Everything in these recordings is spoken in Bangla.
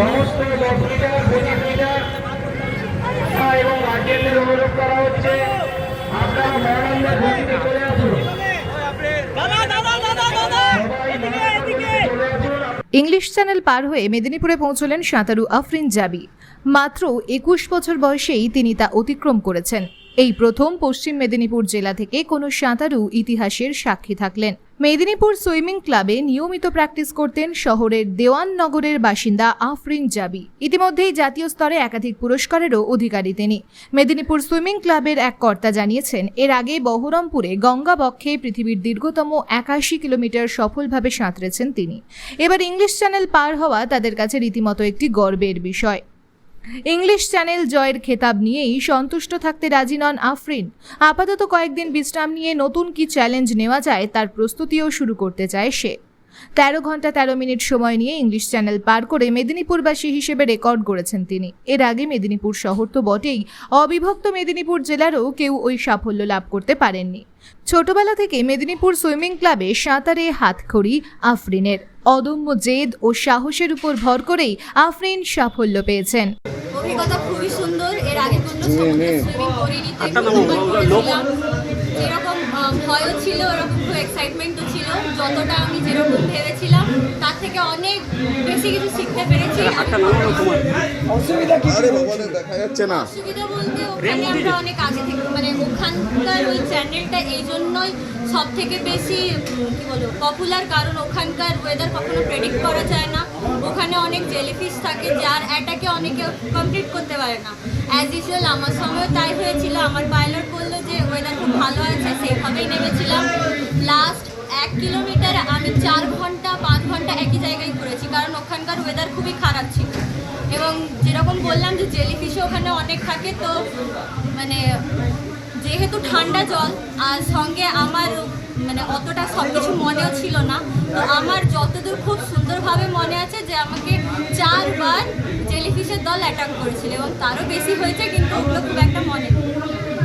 সমস্ত এবং অনুরোধ করা হচ্ছে। ইংলিশ চ্যানেল পার হয়ে মেদিনীপুরে পৌঁছলেন সাঁতারু আফরিন জাবি। মাত্র একুশ বছর বয়সেই তিনি তা অতিক্রম করেছেন। এই প্রথম পশ্চিম মেদিনীপুর জেলা থেকে কোনো সাঁতারু ইতিহাসের সাক্ষী থাকলেন। মেদিনীপুর সুইমিং ক্লাবে নিয়মিত প্র্যাকটিস করতেন শহরের দেওয়াননগরের বাসিন্দা আফরিন জাবি। ইতিমধ্যেই জাতীয় স্তরে একাধিক পুরস্কারেরও অধিকারী তিনি। মেদিনীপুর সুইমিং ক্লাবের এক কর্তা জানিয়েছেন, এর আগে বহরমপুরে গঙ্গাবক্ষে পৃথিবীর দীর্ঘতম একাশি কিলোমিটার সফলভাবে সাঁতরেছেন তিনি। এবার ইংলিশ চ্যানেল পার হওয়া তাদের কাছে রীতিমতো একটি গর্বের বিষয়। ইংলিশ চ্যানেল জয়ের খেতাব নিয়েই সন্তুষ্ট থাকতে রাজি নন আফরিন। আপাতত কয়েকদিন বিশ্রাম নিয়ে নতুন কি চ্যালেঞ্জ নেওয়া যায় তার প্রস্তুতিও শুরু করতে চায় সে। তেরো ঘণ্টা তেরো মিনিট সময় নিয়ে ইংলিশ চ্যানেল পার করে মেদিনীপুরবাসী হিসেবে রেকর্ড করেছেন তিনি। এর আগে মেদিনীপুর শহর তো বটেই, অবিভক্ত মেদিনীপুর জেলারও কেউ ওই সাফল্য লাভ করতে পারেননি। ছোটবেলা থেকে মেদিনীপুর সুইমিং ক্লাবে সাঁতারে হাতখড়ি আফরিনের। অদম্য জেদ ও সাহসের উপর ভর করেই আফরিন সাফল্য পেয়েছেন অভিজ্ঞতা খুবই সুন্দর এর আগে কোনো সমুদ্রে সুইমিং করিনি তো একটু করেছিলাম যেরকম ভয়ও ছিল ওরকম খুব এক্সাইটমেন্টও ছিল যতটা আমি যেরকম ভেবেছিলাম তার থেকে অনেক বেশি কিছু শিখতে পেরেছি। দেখা যাচ্ছে না। অসুবিধা বলতে ওখানে আমরা অনেক আগে থেকে মানে ওখানকার ওই চ্যানেলটা এই জন্যই সব থেকে বেশি কি বলব পপুলার কারণ ওখানকার ওয়েদার কখনো প্রেডিক্ট করা যায় অনেক জেলিফিশ থাকে যার অ্যাটাকে অনেকে কমপ্লিট করতে পারে না। অ্যাজ ইউজুয়াল আমার সময়ও তাই হয়েছিল। আমার পাইলট বলল যে ওয়েদার খুব ভালো আছে, সেইভাবেই নেমেছিলাম। লাস্ট এক কিলোমিটার আমি চার ঘণ্টা, পাঁচ ঘণ্টা একই জায়গায় ঘুরেছি, কারণ ওখানকার ওয়েদার খুবই খারাপ ছিল। এবং যেরকম বললাম যে জেলিফিশও ওখানে অনেক থাকে, তো মানে যেহেতু ঠান্ডা জল, আর সঙ্গে আমার মানে অতটা সব কিছু মনেও ছিল না, তো আমার যতদূর খুব সুন্দরভাবে মনে আছে যে, আমাকে চারবার জেলিফিশের দল অ্যাটাক করেছিল এবং তারও বেশি হয়েছে কিন্তু ওগুলো খুব একটা মনে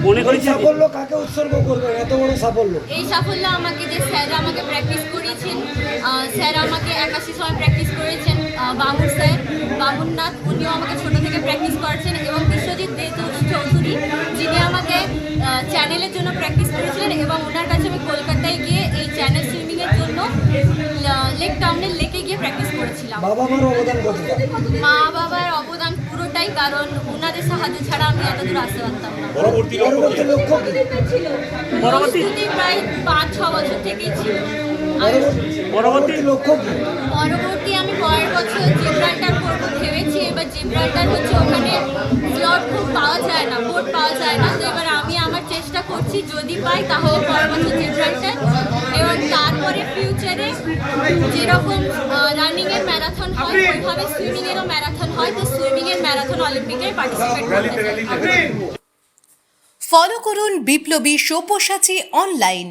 মনে এই করেছি সাফল্য কাকে উৎসর্গ করবেন এত বড় সাফল্য। এই সাফল্য আমাকে যে স্যার আমাকে প্র্যাকটিস করিয়েছেন স্যার আমাকে একাশি সময় প্র্যাকটিস করেছেন বামুন স্যার বামুননাথ উনিও আমাকে ছোট থেকে প্র্যাকটিস করেছেন এবং বিশ্বজিৎ দে চৌধুরী যিনি আমাকে চ্যানেলের জন্য প্র্যাকটিস করেছিলেন এবং ওনার কাছে আমি কলকাতায় গিয়ে এই চ্যানেল সুইমিংয়ের জন্য লেক টাউনের করেছিলাম। বাবা মার অবদান কতটা? মা বাবার অবদান পুরোটাই কারণ ওনাদের সাহায্য ছাড়া আমি এত দূর আসতে পারতাম না। পরবর্তী পরবর্তী লক্ষ্য কি? পরবর্তী প্রায় পাঁচ ছ বছর থেকেই ছিল। পরবর্তী- পরবর্তী লক্ষ্য কি? পরবর্তী আমি কয়েক বছর জিব্রাল্টার করব ভেবেছি এবার জিব্রাল্টার হচ্ছে ওখানে করছি যদি পাই তাহলে পরের বছর এবং তারপরে ফিউচারে যেরকম রানিংয়ের ম্যারাথন হয় ওইভাবে সুইমিংয়েরও ম্যারাথন হয় তো সুইমিংয়ের ম্যারাথন অলিম্পিকে পার্টিসিপেট করতে ফলো করুন বিপ্লবী সব্যসাচী অনলাইন